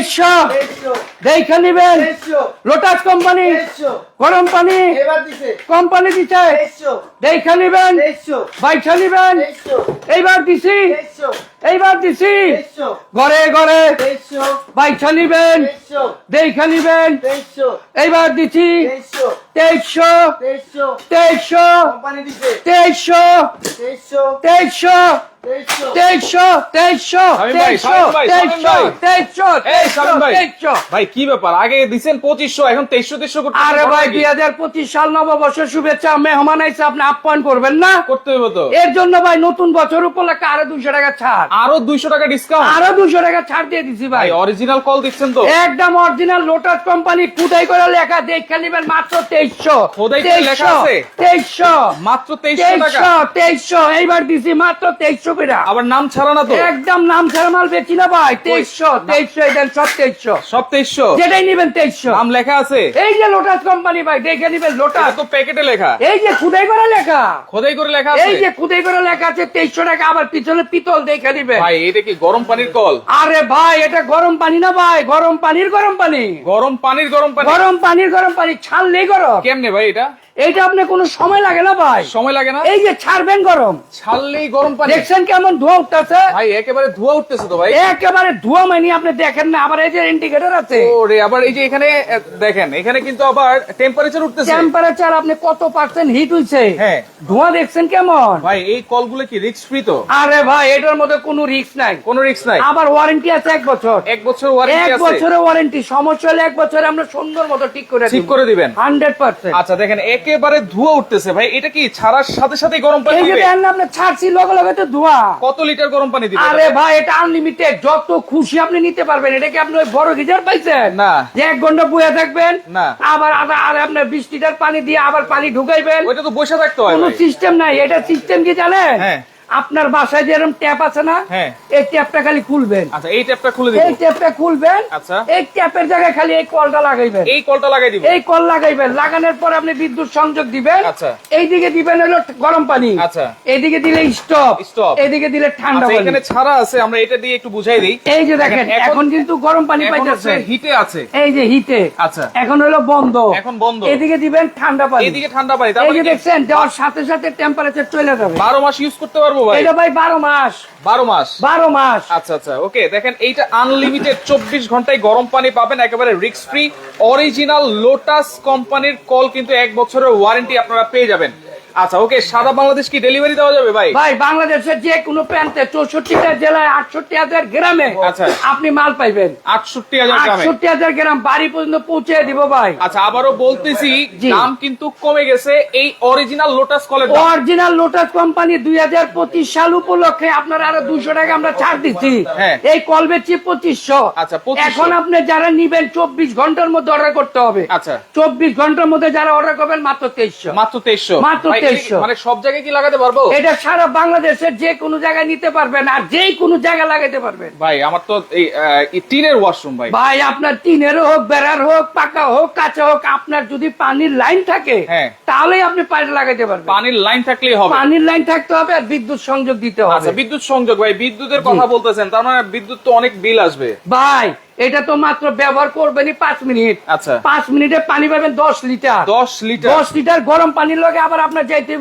তেইশশো দেখে নিবেন লোটাস কোম্পানি গরম পানি দিছে কোম্পানি দিচ্ছে দেখে নিবেন বাইশা নিবেন এইবার দিছি এইবার দিছি ঘরে ঘরে বাইশা নিবেন দেখে নিবেন এইবার দিছি তেইশশো তেইশশো তেইশশো তেইশশো তেইশশো তেইশশো তেইশশো তেইশশো তেইশশো তেইশশো শামীম ভাই, কি ব্যাপার? আগে দিছেন পঁচিশশো এখন তেইশশো তেইশশো করতে আরে ভাই দুই হাজার পঁচিশ সাল নববর্ষের শুভেচ্ছা মেহমান আইসে আপনি আপ্যায়ন করবেন না? করতে হবে তো। এর জন্য ভাই নতুন বছর উপলক্ষে আরও দুইশো টাকা ছাড়। আরও দুইশো টাকা ডিসকাউন্ট আরও দুইশো টাকা ছাড় দিয়ে দিছি ভাই। ভাই অরিজিনাল কল দিচ্ছেন তো। একদম অরিজিনাল লোটাস কোম্পানি খুদাই করে লেখা দেখে নিবেন মাত্র তেইশশো। খোদাই করে লেখা আছে? তেইশশো। মাত্র তেইশশো টাকা? তেইশশো তেইশশো এইবার দিছি মাত্র তেইশশো আবার নাম ছাড়া না তো? একদম নাম ছাড়া মাল বেচি না ভাই তেইশশো তেইশশো এই সব তেইশশো। সব তেইশশো? যেটাই নিবেন তেইশশো। নাম লেখা আছে? এই যে লোটাস কোম্পানি ভাই দেখে নিবেন লোটাস তো প্যাকেটে লেখা। এই যে খুদাই করে লেখা। খোদাই করে লেখা এই যে খুদাই করে লেখা আছে তেইশশো টাকা। আবার পিছনে পিতল দেখে নিবেন। ভাই এটা কি গরম পানির কল? আরে ভাই এটা গরম পানি না ভাই গরম পানির গরম পানি। গরম পানির গরম পানি। গরম পানির গরম পানি ছাড়লেই গরম। কেমনে ভাই এটা? এইটা আপনি কোনো সময় লাগে না ভাই। সময় লাগে না? এই যে ছাড়বেন গরম। ছাড়লেই গরম পানি। দেখছেন কেমন ধোয়া উঠতেছে? ভাই একেবারে ধোয়া উঠতেছে তো ভাই। একেবারে ধোয়া মাইনি আপনি দেখেন না আবার এই যে ইন্ডিকেটর আছে। ওরে আবার এই যে এখানে দেখেন এখানে কিন্তু আবার টেম্পারেচার উঠতেছে। টেম্পারেচার আপনি কত পার্সেন্ট হিট হইছে? হ্যাঁ। ধোঁয়া দেখছেন কেমন? ভাই এই কলগুলো কি রিস্ক ফ্রি তো? আরে ভাই এটার মধ্যে কোনো রিস্ক নাই। কোনো রিস্ক নাই? আবার ওয়ারেন্টি আছে এক বছর। এক বছর ওয়ারেন্টি আছে। এক বছরের ওয়ারেন্টি সমস্যা হলে এক বছরে আমরা সুন্দর মতো ঠিক করে ঠিক করে দিবেন। হান্ড্রেড পার্সেন্ট আচ্ছা দেখেন একেবারে ধোয়া উঠতেছে ভাই। এটা কি ছাড়ার সাথে সাথে গরম পানি এই দিবে? দেখেন আপনি ছাড়ছি লগে লগে তো ধোয়া। কত লিটার গরম পানি দিবে? আরে ভাই এটা আনলিমিটেড যত খুশি আপনি নিতে পারবেন। এটা কি আপনি ওই বড় গিজার পাইছেন? না। যে এক ঘণ্টা বয়ে থাকবেন না। আবার আর আপনার বিশ লিটার পানি দিয়ে আবার পানি ঢুকাইবেন। ওটা তো বসে থাকতে হয় কোনো সিস্টেম নাই। এটা সিস্টেম কি জানেন? হ্যাঁ। আপনার বাসায় যেরকম ট্যাপ আছে না হ্যাঁ। এই ট্যাপটা খালি খুলবেন। আচ্ছা এই ট্যাপটা খুলে এই ট্যাপটা খুলবেন আচ্ছা। এই ট্যাপের জায়গায় খালি এই কলটা লাগাইবেন। এই কলটা লাগাই দিব। এই কল লাগাইবেন লাগানোর পর আপনি বিদ্যুৎ সংযোগ দিবেন। আচ্ছা। এইদিকে দিবেন হলো গরম পানি। আচ্ছা। এইদিকে দিলে স্টপ Stop। এইদিকে দিলে ঠান্ডা আচ্ছা পানি। এখানে ছাড়া আছে আমরা এটা দিয়ে একটু বুঝাই দিই। এই যে দেখেন এখন- কিন্তু গরম পানি পাইতেছে। হিটে আছে। এই যে হিটে আচ্ছা। এখন হলো বন্ধ। এখন বন্ধ। এদিকে দিবেন ঠান্ডা পানি। এইদিকে ঠান্ডা পানি এই তারপরে যে দেখছেন দেওয়ার সাথে সাথে টেম্পারেচার চলে যাবে। বারো মাস ইউজ করতে পারব ভাই? এটা ভাই বারো মাস। বারো মাস? বারো মাস। আচ্ছা আচ্ছা ওকে দেখেন এইটা আনলিমিটেড চব্বিশ ঘন্টায় গরম পানি পাবেন একেবারে রিক্স ফ্রি অরিজিনাল লোটাস কোম্পানির কল কিন্তু এক বছরের ওয়ারেন্টি আপনারা পেয়ে যাবেন। আচ্ছা ওকে সারা বাংলাদেশ কি ডেলিভারি দেওয়া যাবে ভাই? ভাই বাংলাদেশের যে কোনো প্রান্তে চৌষট্টিটা জেলায় আটষট্টি হাজার গ্রামে আচ্ছা। আপনি মাল পাইবেন। আটষট্টি হাজার গ্রামে? আটষট্টি হাজার গ্রাম বাড়ি পর্যন্ত পৌঁছে দিব ভাই। আচ্ছা আবারও বলতেছি দাম কিন্তু কমে গেছে। এই অরিজিনাল লোটাস কলের অরিজিনাল লোটাস কোম্পানি দুই হাজার পঁচিশ সাল উপলক্ষে আপনার আরও দুশো টাকা আমরা ছাড় দিচ্ছি। হ্যাঁ। এই কল বেচছি পঁচিশশো। আচ্ছা, 2500 এখন আপনি যারা নিবেন চব্বিশ ঘণ্টার মধ্যে অর্ডার করতে হবে। আচ্ছা। চব্বিশ ঘণ্টার মধ্যে যারা অর্ডার করবেন মাত্র তেইশশো। মাত্র তেইশশো। মাত্র 2300 মানে সব জায়গায় কি লাগাতে পারব? এটা সারা বাংলাদেশের যে কোনো জায়গায় নিতে পারবেন আর যে কোনো জায়গায় লাগাইতে পারবেন। ভাই আমার তো এই টিনের ওয়াশরুম ভাই। ভাই আপনার টিনের হোক বেড়ার হোক পাকা হোক কাঁচা হোক আপনার যদি পানির লাইন থাকে হ্যাঁ। তাহলেই আপনি পাইপ লাগাইতে পারবেন। পানির লাইন থাকলেই হবে। পানির লাইন থাকতে হবে আর বিদ্যুৎ সংযোগ দিতে হবে। আচ্ছা বিদ্যুৎ সংযোগ ভাই। বিদ্যুতের কথা বলতেছেন তার মানে বিদ্যুৎ তো অনেক বিল আসবে। ভাই এটা তো মাত্র ব্যবহার করবেনই পাঁচ মিনিট। আচ্ছা। পাঁচ মিনিটে পানি পাবেন দশ লিটার। দশ লিটার। দশ লিটার গরম পানির লগে আবার আপনার যাইতে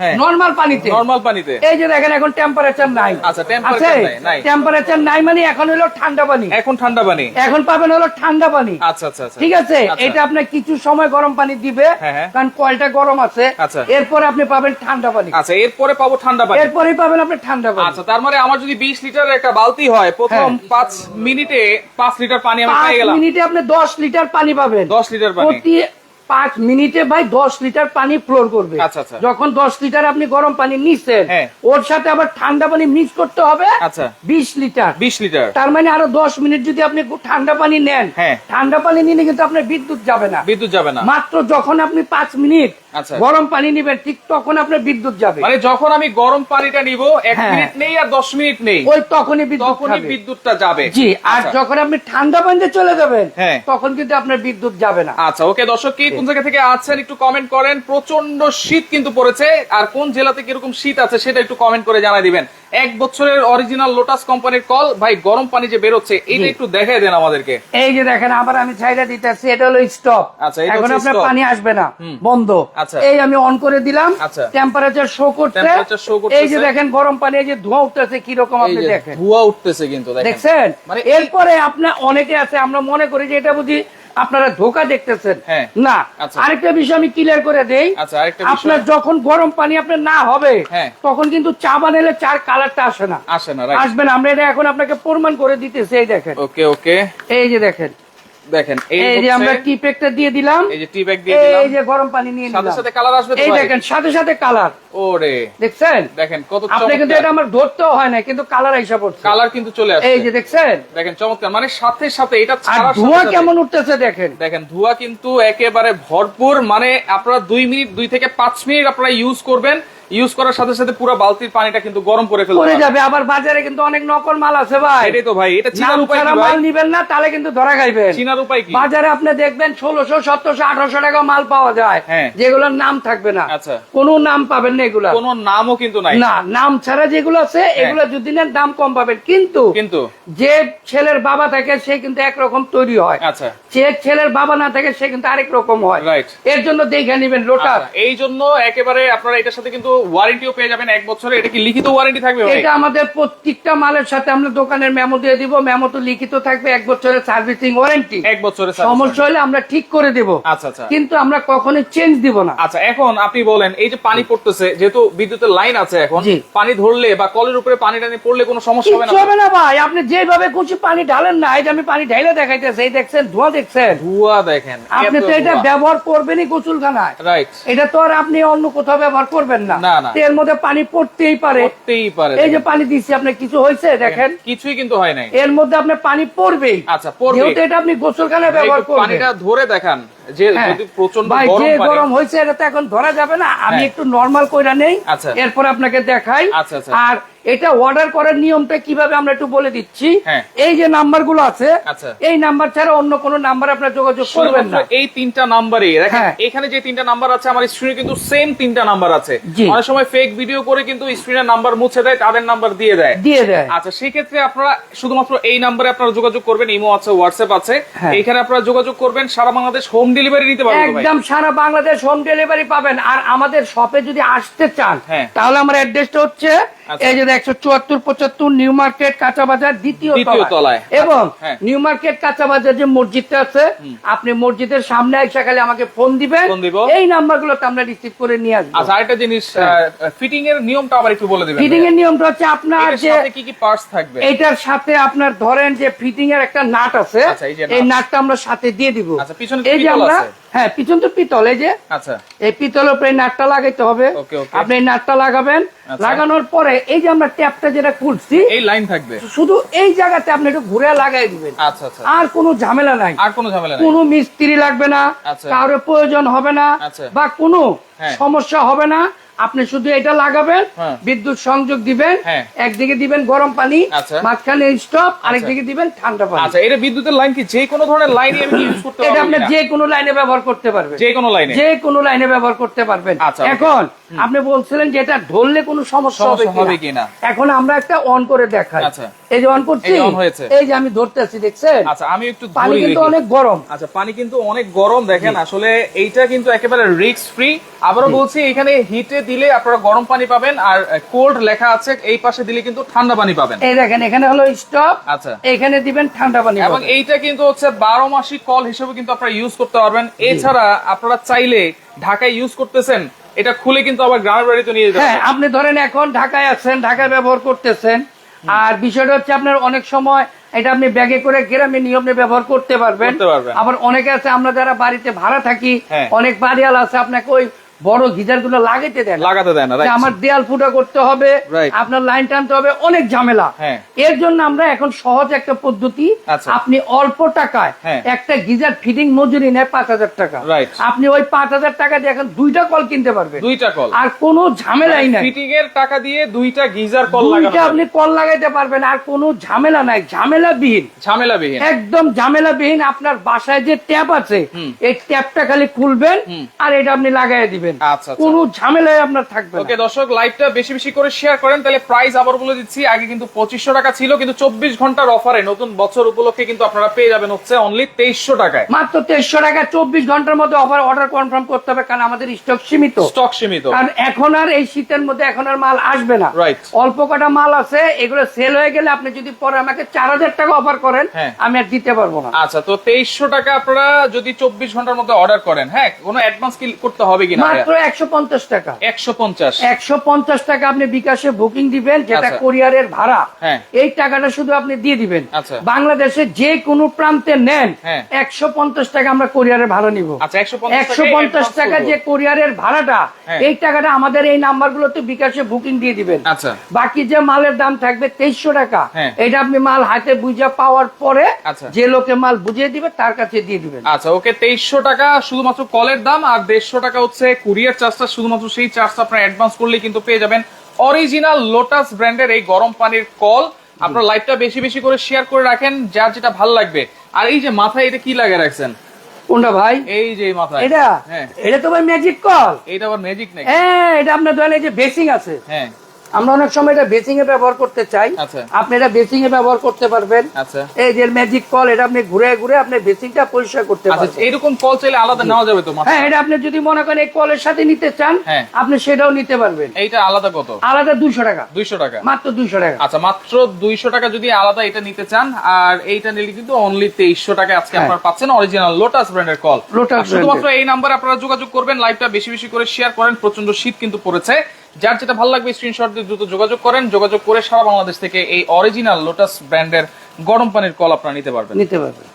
হ্যাঁ। নর্মাল পানিতে। নর্মাল পানিতে। এই যে দেখেন এখন টেম্পারেচার নাই। আচ্ছা। টেম্পারেচার নাই মানে এখন হলো ঠান্ডা পানি। এখন ঠান্ডা পানি। এখন পাবেন হলো ঠান্ডা পানি। আচ্ছা আচ্ছা আচ্ছা। ঠিক আছে? আচ্ছা। এটা আপনার কিছু সময় গরম পানি দিবে হ্যাঁ, হ্যাঁ। কারণ কয়টা গরম আছে। আচ্ছা। এরপরে আপনি পাবেন ঠান্ডা পানি। আচ্ছা এরপরে পাবো ঠান্ডা পানি। এরপরে পাবেন আপনি ঠান্ডা পানি। আচ্ছা তার মানে আমার যদি বিশ লিটার একটা বালতি হয় প্রথম। পাঁচ মিনিটে পাঁচ লিটার পানি আমি পেয়ে গেলাম মিনিটে আপনি দশ লিটার পানি পাবেন দশ লিটার পানি প্রতি পাঁচ মিনিটে ভাই দশ লিটার পানি ফ্লোর করবে আচ্ছা, আচ্ছা। যখন দশ লিটার আপনি গরম পানি নিচ্ছেন হ্যাঁ। ওর সাথে আবার ঠান্ডা পানি মিক্স করতে হবে আচ্ছা। বিশ লিটার বিশ লিটার তার মানে আরও দশ মিনিট যদি আপনি ঠান্ডা পানি নেন হ্যাঁ। ঠান্ডা পানি নিলে কিন্তু আপনার বিদ্যুৎ যাবে না বিদ্যুৎ যাবে না মাত্র যখন আপনি পাঁচ মিনিট। গরম পানি নিবেন ঠিক তখন আপনার বিদ্যুৎ যাবে। মানে যখন আমি গরম পানিটা নিব এক হ্যাঁ। মিনিট নেই আর দশ মিনিট নেই। ওই তখনই বিদ্যুৎ তখনই বিদ্যুৎটা যাবে। জি আর আচ্ছা। যখন আপনি ঠান্ডা পানিতে চলে যাবেন হ্যাঁ। তখন কিন্তু আপনার বিদ্যুৎ যাবে না। আচ্ছা ওকে দর্শক কি কোন জায়গা থেকে আছেন একটু কমেন্ট করেন। প্রচণ্ড শীত কিন্তু পড়েছে। আর কোন জেলাতে কীরকম শীত আছে সেটা একটু কমেন্ট করে জানাই দিবেন। এক বছরের অরিজিনাল লোটাস কোম্পানির কল ভাই গরম পানি যে বেরোচ্ছে এটা জি। একটু দেখাই দেন আমাদেরকে। এই যে দেখেন আবার আমি ছাইরা দিতেছি এটা হলো স্টপ আচ্ছা, এখন আপনার পানি আসবে না বন্ধ। আচ্ছা। এই আমি অন করে দিলাম আচ্ছা। টেম্পারেচার শো করতেছে। এই যে দেখেন গরম পানি এই যে ধোঁয়া উঠতেছে কি রকম আপনি দেখেন। ধোঁয়া উঠতেছে কিন্তু দেখেন। দেখছেন? মানে এরপরে আপনার অনেকে আছে আমরা মনে করি যে এটা বুঝি আপনারা ধোকা দেখতেছেন। হ্যাঁ। না আচ্ছা। আরেকটা বিষয় আমি ক্লিয়ার করে দেই। আচ্ছা আপনার যখন গরম পানি আপনার না হবে হ্যাঁ। তখন কিন্তু চা বানালে চার কালারটা আসে না। আসে না আসবেন আসবে না আমরা এটা এখন আপনাকে প্রমাণ করে দিতেছি এই দেখেন। ওকে ওকে এই যে দেখেন। দেখেন এই যে আমরা টি প্যাকটা দিয়ে দিলাম এই যে টি ব্যাগ দিয়ে দিলাম এই যে গরম পানি নিয়ে নিলাম। সাথে কালার আসবে এই দেখেন সাথে সাথে কালার ওরে দেখছেন? দেখেন কত আপনি কিন্তু এটা আমার ধরতেও হয় না কিন্তু কালার আইসা পড়ছে। কালার কিন্তু চলে আসছে। এই যে দেখছেন? দেখেন চমৎকার। মানে সাথে সাথে এটা আর ধোঁয়া কেমন উঠতেছে দেখেন। দেখেন ধোঁয়া কিন্তু একেবারে ভরপুর। মানে আপনারা দুই মিনিট দুই থেকে পাঁচ মিনিট আপনারা ইউজ করবেন। ইউজ করার সাথে সাথে পুরো বালতির পানিটা কিন্তু গরম করে ফেলতে পড়ে যাবে। আবার বাজারে কিন্তু অনেক নকল মাল আছে ভাই। এটাই তো ভাই এটা চিনার উপায় কি ভাই? মাল নিবেন না তাহলে কিন্তু ধরা খাইবেন। চিনার উপায় কি? বাজারে আপনি দেখবেন ষোলোশো সতেরোশো আঠারোশো টাকা মাল পাওয়া যায়। হ্যাঁ। যেগুলোর নাম থাকবে না। আচ্ছা। কোনো নাম পাবেন না এগুলা। কোনো নামও কিন্তু নাই। না নাম ছাড়া যেগুলো আছে এগুলো যদি নেন দাম কম পাবেন। কিন্তু কিন্তু যে ছেলের বাবা থাকে সে কিন্তু একরকম তৈরি হয়। আচ্ছা। যে ছেলের বাবা না থাকে সে কিন্তু আরেক রকম হয়। Right. এর জন্য দেখে নিবেন লোটাস আচ্ছা, এই জন্য একেবারে আপনারা এটার সাথে কিন্তু ওয়ারেন্টিও পেয়ে যাবেন এক বছরে। এটা কি লিখিত ওয়ারেন্টি থাকবে এটা আমাদের প্রত্যেকটা মালের সাথে আমরা দোকানের মেমো দিয়ে দিব। মেমো তো লিখিত থাকবে এক বছরের সার্ভিসিং ওয়ারেন্টি এক বছরে service সমস্যা হলে আমরা ঠিক করে দেব। আচ্ছা আচ্ছা। কিন্তু আমরা কখনোই চেঞ্জ দিব না। আচ্ছা এখন আপনি বলেন এই যে পানি পড়তেছে যেহেতু বিদ্যুতের লাইন আছে এখন পানি ধরলে বা কলের উপরে পানি টানি পড়লে কোনো সমস্যা হবে না হবে না ভাই। আপনি যেভাবে খুশি পানি ঢালেন না এই যে আমি পানি ঢাইলে দেখাইতেছি এই দেখছেন ধোয়া দেখছেন। ধোঁয়া দেখেন আপনি তো এটা ব্যবহার করবেনই গোসলখানায়। রাইট এটা তো আর আপনি অন্য কোথাও ব্যবহার করবেন না। এর মধ্যে পানি পড়তেই পারে। পড়তেই পারে এই যে পানি দিচ্ছি আপনার কিছু হয়েছে? দেখেন। কিছুই কিন্তু হয় নাই। এর মধ্যে আপনার পানি পড়বেই। আচ্ছা, পড়বে। এটা আপনি গোসলখানায় ব্যবহার করবেন। পানিটা ধরে দেখান। যে। যদি প্রচণ্ড ভাই গরম গরম হয়েছে এটা তো এখন ধরা যাবে না আমি। একটু নর্মাল কইরা নেই। এরপর আপনাকে দেখাই। আর এটা অর্ডার করার নিয়মটা কীভাবে আমরা একটু বলে দিচ্ছি। এই যে নাম্বার আছে। এই নাম্বার ছাড়া অন্য কোনো নাম্বার আপনার যোগাযোগ করবেন না এই তিনটা নাম্বারে। এখানে যে তিনটা নাম্বার আছে আমার স্ক্রিনে কিন্তু সেম তিনটা নাম্বার আছে অনেক সময় ফেক ভিডিও করে কিন্তু স্ক্রিনের নাম্বার মুছে দেয় তাদের নাম্বার দিয়ে দেয় দিয়ে দেয় আচ্ছা সেই ক্ষেত্রে আপনারা শুধুমাত্র এই নাম্বারে আপনারা যোগাযোগ করবেন ইমো আছে হোয়াটসঅ্যাপ আছে হ্যাঁ। এখানে আপনারা যোগাযোগ করবেন সারা বাংলাদেশ হোম ডেলিভারি নিতে পারবেন একদম সারা বাংলাদেশ হোম ডেলিভারি পাবেন আর আমাদের শপে যদি আসতে চান হ্যাঁ। তাহলে আমার অ্যাড্রেসটা হচ্ছে। এই যে একশো চুয়াত্তর পঁচাত্তর নিউ মার্কেট কাঁচা বাজার দ্বিতীয় তলায়। তলায়। এবং হ্যাঁ। নিউ মার্কেট কাঁচা বাজার যে মসজিদটা আছে আপনি মসজিদের সামনে এসে খালি আমাকে ফোন দিবেন। এই নাম্বার গুলোতে আমরা রিসিভ করে নিয়ে আসব। আচ্ছা আরেকটা জিনিস ফিটিং এর নিয়মটা আবার একটু বলে দিবেন। ফিটিং এর নিয়মটা হচ্ছে আপনার এটার যে সাথে কি কি পার্টস থাকবে? এইটার সাথে আপনার ধরেন যে ফিটিং এর একটা নাট আছে আচ্ছা, এই। নাটটা আমরা সাথে দিয়ে দিব। আচ্ছা, পিছনে এই যে আমরা। হ্যাঁ পিছন তো পিতল এই যে। আচ্ছা। এই পিতলের উপরে নাটটা লাগাইতে হবে. আপনি নাটটা লাগাবেন। আচ্ছা। লাগানোর পরে এই যে আমরা ট্যাপটা যেটা খুলছি এই লাইন থাকবে। শুধু এই জায়গাতে আপনি একটু ঘুরে লাগাই দিবেন। আচ্ছা আচ্ছা। আর কোনো ঝামেলা নাই। আর কোনো ঝামেলা কোনো মিস্ত্রি লাগবে না। কারোর প্রয়োজন হবে না। বা কোনো হ্যাঁ। সমস্যা হবে না। আপনি শুধু এটা লাগাবেন হ্যাঁ। বিদ্যুৎ সংযোগ দিবেন হ্যাঁ। একদিকে দিবেন গরম পানি আচ্ছা। মাঝখানে স্টপ আরেকদিকে দিবেন ঠান্ডা পানি। আচ্ছা এটা বিদ্যুতের লাইন কি যে কোনো ধরনের লাইনই আমি ইউজ করতে এটা আপনি যে কোনো লাইনে ব্যবহার করতে পারবেন। যে কোনো লাইনে যে কোনো লাইনে ব্যবহার করতে পারবেন। আচ্ছা, এখন আপনি বলছিলেন যে এটা ধরলে কোনো সমস্যা হবে কিনা? এখন আমরা একটা অন করে দেখাই। আচ্ছা। এই যে অন করছি? এই যে। এই আমি ধরতেছি দেখছেন? আচ্ছা আমি একটু পানি কিন্তু অনেক গরম। আচ্ছা পানি কিন্তু অনেক গরম দেখেন। আসলে এইটা কিন্তু একেবারে রিস্ক ফ্রি আবারও বলছি এখানে হিটে দিলে আপনারা গরম পানি পাবেন আর কোল্ড লেখা আছে এই পাশে দিলে কিন্তু ঠান্ডা পানি পাবেন। এই দেখেন এখানে হলো স্টপ আচ্ছা। এখানে দিবেন ঠান্ডা পানি এবং এইটা কিন্তু হচ্ছে বারো মাসিক কল হিসেবে কিন্তু আপনারা ইউজ করতে পারবেন। এছাড়া আপনারা চাইলে ঢাকায় ইউজ করতেছেন এটা খুলে কিন্তু আবার গ্রামের বাড়িতে নিয়ে যেতে হ্যাঁ আপনি ধরেন এখন ঢাকায় আছেন ঢাকায় ব্যবহার করতেছেন আর বিষয়টা হচ্ছে আপনার অনেক সময় এটা আপনি ব্যাগে করে গ্রামে নিয়মে ব্যবহার করতে পারবেন। করতে পারবেন। আবার অনেকে আছে আমরা যারা বাড়িতে ভাড়া থাকি হ্যাঁ। অনেক বাড়িয়াল আছে আপনাকে ওই বড় গিজারগুলো লাগাইতে দেন লাগাতে দেয় না যে right? আমার দেয়াল ফুটা করতে হবে আপনার লাইন টানতে হবে অনেক ঝামেলা। হ্যাঁ। এর জন্য আমরা এখন সহজ একটা পদ্ধতি আচ্ছা। আপনি অল্প টাকায় হ্যাঁ। একটা গিজার ফিটিং মজুরি নেয় পাঁচ হাজার টাকা। আপনি ওই পাঁচ হাজার টাকা দিয়ে এখন দুইটা কল কিনতে পারবেন। দুইটা কল। আর কোনো ঝামেলাই নাই। ফিটিং এর টাকা দিয়ে দুইটা গিজার কল যাবে। আপনি কল লাগাইতে পারবেন আর কোনো ঝামেলা নাই। ঝামেলা বিহীন ঝামেলা বিহীন একদম ঝামেলা বিহীন আপনার বাসায় যে ট্যাপ আছে। এই ট্যাপটা খালি খুলবেন আর এটা আপনি লাগাই দিবেন। পাবেন আচ্ছা, আচ্ছা। কোনো ঝামেলায় আপনার থাকবে ওকে দর্শক লাইভটা বেশি বেশি করে শেয়ার করেন তাহলে প্রাইস আবার বলে দিচ্ছি আগে কিন্তু পঁচিশশো টাকা ছিল কিন্তু চব্বিশ ঘণ্টার অফারে নতুন বছর উপলক্ষে কিন্তু আপনারা পেয়ে যাবেন হচ্ছে অনলি তেইশশো টাকায়। মাত্র তেইশশো টাকা চব্বিশ ঘণ্টার মধ্যে অফার অর্ডার কনফার্ম করতে হবে কারণ আমাদের স্টক সীমিত। স্টক সীমিত। কারণ এখন আর এই শীতের মধ্যে এখন আর মাল আসবে না। Right. অল্প কটা মাল আছে এগুলো সেল হয়ে গেলে আপনি যদি পরে আমাকে চার হাজার টাকা অফার করেন হ্যাঁ। আমি আর দিতে পারব না। আচ্ছা তো তেইশশো টাকা আপনারা যদি চব্বিশ ঘণ্টার মধ্যে অর্ডার করেন হ্যাঁ কোনো অ্যাডভান্স কি করতে হবে কিনা? মাত্র একশো পঞ্চাশ টাকা একশো পঞ্চাশ একশো পঞ্চাশ টাকা আপনি বিকাশে বুকিং দিবেন যেটা আচ্ছা। কোরিয়ারের ভাড়া হ্যাঁ। এই টাকাটা শুধু আপনি দিয়ে দিবেন আচ্ছা। বাংলাদেশের যে কোনো প্রান্তে নেন হ্যাঁ। একশো পঞ্চাশ টাকা আমরা কোরিয়ারের ভাড়া নিব আচ্ছা একশো পঞ্চাশ টাকা যে কোরিয়ারের ভাড়াটা হ্যাঁ। এই টাকাটা আমাদের এই নাম্বার গুলোতে বিকাশে বুকিং দিয়ে দিবেন বাকি যে মালের দাম থাকবে তেইশশো টাকা হ্যাঁ। এটা আপনি মাল হাতে বুঝে পাওয়ার পরে। যে লোকে মাল বুঝিয়ে দিবে তার কাছে দিয়ে দিবেন আচ্ছা ওকে তেইশশো টাকা শুধুমাত্র কলের দাম আর দেড়শো টাকা হচ্ছে কুরিয়ার চার্জটা শুধুমাত্র সেই চার্জটা আপনার অ্যাডভান্স করলেই কিন্তু পেয়ে যাবেন। অরিজিনাল লোটাস ব্র্যান্ডের এই গরম পানির কল। আপনার লাইভটা বেশি বেশি করে শেয়ার করে রাখেন যার যেটা ভালো লাগবে। আর এই যে মাথায় এটা কি লাগে রাখছেন? কোনটা ভাই? এই যে মাথা মাথায়। এটা? হ্যাঁ। এটা তো ভাই ম্যাজিক কল। এটা আবার ম্যাজিক নাকি? হ্যাঁ এটা আপনার এই যে বেসিং আছে। হ্যাঁ। আমরা অনেক সময় এটা বেসিং এ ব্যবহার করতে চাই। আচ্ছা। আপনি এটা বেসিং এ ব্যবহার করতে পারবেন। আচ্ছা। এই যে ম্যাজিক কল এটা আপনি ঘুরে ঘুরে আপনি বেসিংটা পরিষ্কার করতে আচ্ছা পারবেন। এইরকম কল চাইলে আলাদা নেওয়া যাবে তো হ্যাঁ এটা আপনি যদি মনে করেন এই কলের সাথে নিতে চান হ্যাঁ। আপনি সেটাও নিতে পারবেন। এইটা আলাদা কত? আলাদা দুইশো টাকা। দুইশো টাকা। মাত্র দুইশো টাকা। আচ্ছা মাত্র দুইশো টাকা যদি আলাদা এটা নিতে চান আর এইটা নিলে কিন্তু অনলি তেইশশো টাকা আজকে হ্যাঁ। আপনারা পাচ্ছেন অরিজিনাল লোটাস ব্র্যান্ডের কল Lotus শুধুমাত্র এই নাম্বার আপনারা যোগাযোগ করবেন লাইভটা বেশি বেশি করে শেয়ার করেন প্রচণ্ড শীত কিন্তু পড়েছে। যার যেটা ভালো লাগবে স্ক্রিনশট দিয়ে দ্রুত যোগাযোগ করেন। যোগাযোগ করে সারা বাংলাদেশ থেকে এই অরিজিনাল লোটাস ব্র্যান্ডের গরম পানির কল আপনারা নিতে পারবেন। নিতে পারবেন।